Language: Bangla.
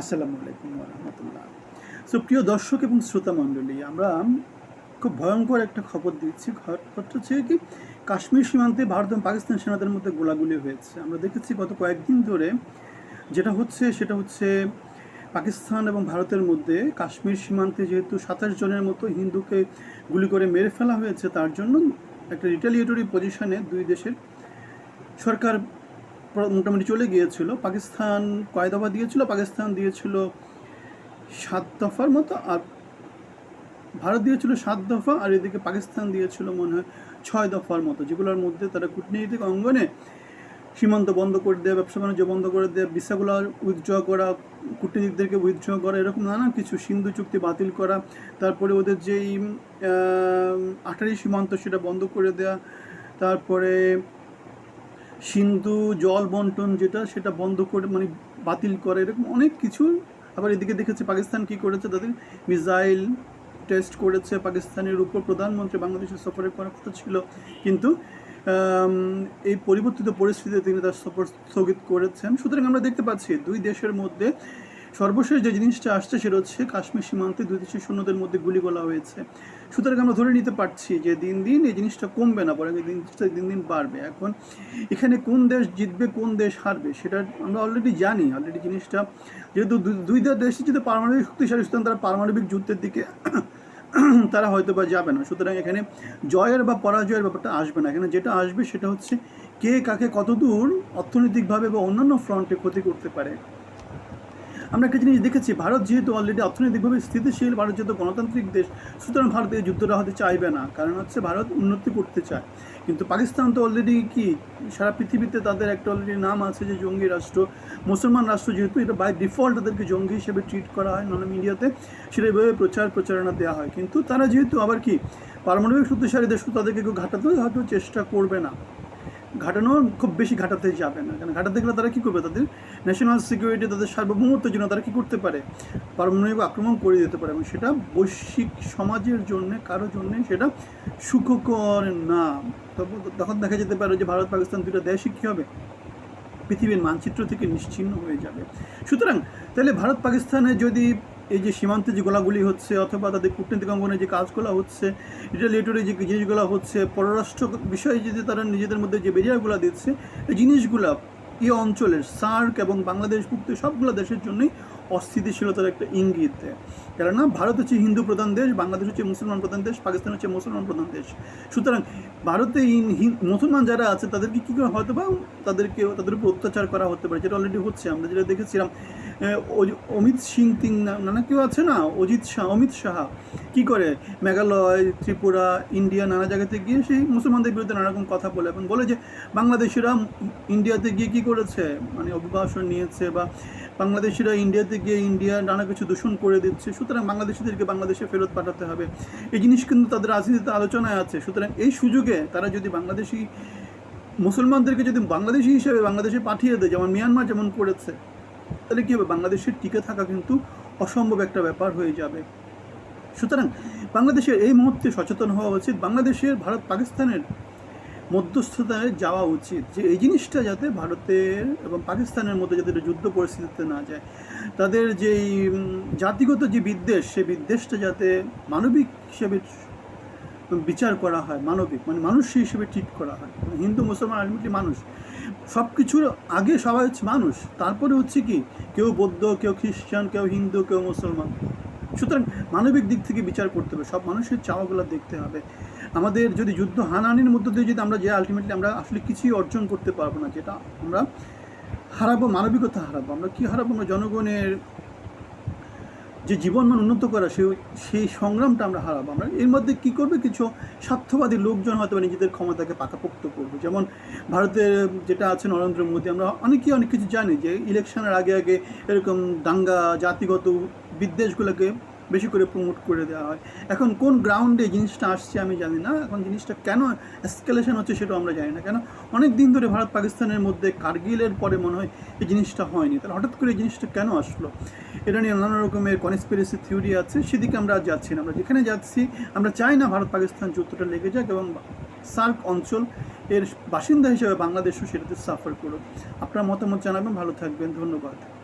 আসসালামু আলাইকুম রহমতুল্লাহ। সো প্রিয় দর্শক এবং শ্রোতা মণ্ডলী, আমরা খুব ভয়ঙ্কর একটা খবর দিচ্ছি। খবরটা হচ্ছে কি, কাশ্মীর সীমান্তে ভারত এবং পাকিস্তান সেনাদের মধ্যে গোলাগুলি হয়েছে। আমরা দেখেছি গত কয়েকদিন ধরে যেটা হচ্ছে, সেটা হচ্ছে পাকিস্তান এবং ভারতের মধ্যে কাশ্মীর সীমান্তে যেহেতু সাতাশ জনের মতো হিন্দুকে গুলি করে মেরে ফেলা হয়েছে, তার জন্য একটা রিটালিয়েটরি পজিশনে দুই দেশের সরকার মোটামুটি চলে গিয়েছিল। পাকিস্তান কয় দফা দিয়েছিল? পাকিস্তান দিয়েছিল সাত দফার মতো, আর ভারত দিয়েছিল সাত দফা, আর এদিকে পাকিস্তান দিয়েছিল মনে হয় ছয় দফার মতো, যেগুলোর মধ্যে তারা কূটনীতিক অঙ্গনে সীমান্ত বন্ধ করে দেয়, ব্যবসা বাণিজ্য বন্ধ করে দেয় ভিসাগুলো উইথড্র করা, কূটনীতিকদেরকে উইথড্র করা, এরকম নানা কিছু সিন্ধু চুক্তি বাতিল করা, তারপরে ওদের যেই আটারি সীমান্ত সেটা বন্ধ করে দেয়া, তারপরে সিন্ধু জল বন্টন যেটা, সেটা বন্ধ করে মানে বাতিল করে, এরকম অনেক কিছু। আবার এদিকে দেখেছি পাকিস্তান কি করেছে, তাদের মিসাইল টেস্ট করেছে পাকিস্তানের উপর। প্রধানমন্ত্রী বাংলাদেশের সফরের করার কথা ছিল। কিন্তু এই পরিবর্তিত পরিস্থিতিতে তিনি তার সফর স্থগিত করেছেন। সুতরাং আমরা দেখতে পাচ্ছি, দুই দেশের মধ্যে সর্বশেষ যে জিনিসটা আসছে সেটা হচ্ছে কাশ্মীর সীমান্তে দুই দেশের সৈন্যদের মধ্যে গুলিগোলা হয়েছে। সুতরাং আমরা ধরে নিতে পারছি যে দিন দিন এই জিনিসটা কমবে না, বরং এই জিনিসটা দিন দিন বাড়বে। এখন এখানে কোন দেশ জিতবে, কোন দেশ হারবে, সেটা আমরা অলরেডি জানি। অলরেডি জিনিসটা যেহেতু দুই দেশ যদি পারমাণবিক শক্তিশালী সুতরাং তারা পারমাণবিক যুদ্ধের দিকে তারা হয়তো বা যাবে না। সুতরাং এখানে জয়ের বা পরাজয়ের ব্যাপারটা আসবে না। এখানে যেটা আসবে সেটা হচ্ছে কে কাকে কতদূর অর্থনৈতিকভাবে বা অন্যান্য ফ্রন্টে ক্ষতি করতে পারে। আমরা একটা জিনিস দেখেছি, ভারত যেহেতু অলরেডি অর্থনৈতিকভাবে স্থিতিশীল, ভারত যেহেতু গণতান্ত্রিক দেশ, সুতরাং ভারত এই যুদ্ধটা হতে চাইবে না, কারণ হচ্ছে ভারত উন্নতি করতে চায়। কিন্তু পাকিস্তান তো অলরেডি কি, সারা পৃথিবীতে তাদের একটা অলরেডি নাম আছে যে জঙ্গি রাষ্ট্র, মুসলমান রাষ্ট্র যেহেতু এটা বাই ডিফল্ট তাদেরকে জঙ্গি হিসেবে ট্রিট করা হয় নানা মিডিয়াতে সেটা এভাবে প্রচার প্রচারণা দেওয়া হয়। কিন্তু তারা যেহেতু আবার কি, পারমাণবিক শক্তিশালী দেশ তাদেরকে কেউ ঘাটাতে হয়তো চেষ্টা করবে না। ঘাটানো খুব বেশি ঘাটাতে যাবে না। কারণ ঘাটাতে গেলে তারা কী করবে? তাদের ন্যাশনাল সিকিউরিটি তাদের সার্বভৌমত্বের জন্য তারা কী করতে পারে? পারমাণবিক আক্রমণ করে দিতে পারে এবং সেটা বৈশ্বিক সমাজের জন্য কারোর জন্য সেটা সুখকর না। তখন দেখা যেতে পারে যে ভারত, পাকিস্তান দুটো দেশই কী হবে? পৃথিবীর মানচিত্র থেকে নিশ্চিহ্ন হয়ে যাবে। সুতরাং তাহলে ভারত, পাকিস্তানে যদি এই যে সীমান্তে যে গোলাগুলি হচ্ছে অথবা তাদের কূটনৈতিক অঙ্গনে যে কাজগুলো হচ্ছে রিলেটেড যে জিনিসগুলো হচ্ছে, পররাষ্ট্র বিষয়ে যদি তারা নিজেদের মধ্যে যে বেরিয়াগুলো দিচ্ছে, এই জিনিসগুলো এই অঞ্চলের সার্ক এবং বাংলাদেশ মুক্ত সবগুলো দেশের জন্যই অস্থিতিশীলতার একটা ইঙ্গিত। দেয় কেননা ভারত হচ্ছে হিন্দু প্রধান দেশ, বাংলাদেশ হচ্ছে মুসলমান প্রধান দেশ, পাকিস্তান হচ্ছে মুসলমান প্রধান দেশ। সুতরাং ভারতে মুসলমান যারা আছে, তাদেরকে কী করে হয়তো বা তাদেরকে, তাদের উপর অত্যাচার করা হতে পারে, যেটা অলরেডি হচ্ছে। আমরা যেটা দেখেছিলাম অমিত সিং তিং নানা কেউ আছে না? অজিত শাহ, অমিত শাহ। কি করে? মেঘালয়, ত্রিপুরা, ইন্ডিয়া নানা জায়গাতে গিয়ে সেই মুসলমানদের বিরুদ্ধে নানা রকম কথা বলে এবং বলে যে, বাংলাদেশিরা ইন্ডিয়াতে গিয়ে কি করেছে? মানে অভিবাসন নিয়েছে বা বাংলাদেশিরা ইন্ডিয়াতে গিয়ে ইন্ডিয়া নানা কিছু দূষণ করে দিচ্ছে, সুতরাং বাংলাদেশিদেরকে বাংলাদেশে ফেরত পাঠাতে হবে। এই জিনিস কিন্তু তাদের রাজনীতিতে আলোচনায় আছে। সুতরাং এই সুযোগে তারা যদি বাংলাদেশি মুসলমানদেরকে যদি বাংলাদেশি হিসেবে বাংলাদেশে পাঠিয়ে দেয়, যেমন মিয়ানমার যেমন করেছে, তাহলে কী হবে? বাংলাদেশের টিকে থাকা কিন্তু অসম্ভব একটা ব্যাপার হয়ে যাবে। সুতরাং বাংলাদেশের এই মুহূর্তে সচেতন হওয়া উচিত। বাংলাদেশের ভারত পাকিস্তানের মধ্যস্থতায় যাওয়া উচিত যে এই জিনিসটা যাতে ভারতের এবং পাকিস্তানের মধ্যে যাতে যুদ্ধ পরিস্থিতিতে না যায়। তাদের যেই জাতিগত যে বিদ্বেষ, সেই বিদ্বেষটা যাতে মানবিক হিসেবে বিচার করা হয়, মানবিক মানে মানুষ হিসেবে ট্রিট করা হয়। হিন্দু, মুসলমান, আলটিমেটলি মানুষ। সব কিছুর আগে সবাই হচ্ছে মানুষ, তারপরে হচ্ছে কি? কেউ বৌদ্ধ, কেউ খ্রিস্টান, কেউ হিন্দু, কেউ মুসলমান। সুতরাং মানবিক দিক থেকে বিচার করতে হবে, সব মানুষের চাওয়াগুলো দেখতে হবে। আমাদের যদি যুদ্ধ হানাহানির মধ্য দিয়ে যদি আমরা যে আলটিমেটলি আমরা আসলে কিছুই অর্জন করতে পারব না, যেটা আমরা হারাবো, মানবিকতা হারাবো, আমরা কি হারাবো? আমরা জনগণের যে জীবনমান উন্নত করা, সেই সেই সংগ্রামটা আমরা হারাবো। আমরা এর মধ্যে কী করবে? কিছু স্বার্থবাদী লোকজন হয়তো নিজেদের ক্ষমতাকে পাকাপোক্ত করবে। যেমন ভারতের যেটা আছে নরেন্দ্র মোদী, আমরা অনেকেই অনেক কিছু জানি যে ইলেকশনের আগে আগে এরকম দাঙ্গা, জাতিগত বিদ্বেষগুলোকে বেশি করে প্রমোট করে দেওয়া হয়। এখন কোন গ্রাউন্ডে জিনিসটা আসছে আমি জানি না। এখন জিনিসটা কেন এসকেলেশন হচ্ছে সেটাও আমরা জানি না। কেন? অনেক দিন ধরে ভারত পাকিস্তানের মধ্যে কার্গিলের পরে মনে হয় এই জিনিসটা হয়নি। তাহলে হঠাৎ করে এই জিনিসটা কেন আসলো? এটা নিয়ে নানা রকমের কনস্পিরেসি থিওরি আছে। সেদিকে আমরা যাচ্ছি না। আমরা যেখানে যাচ্ছি, আমরা চাই না ভারত পাকিস্তান যুদ্ধটা লেগে যাক এবং সার্ক অঞ্চল এর বাসিন্দা হিসেবে বাংলাদেশও সেটাতে সাফার করুক। আপনার মতামত জানাবেন। ভালো থাকবেন। ধন্যবাদ।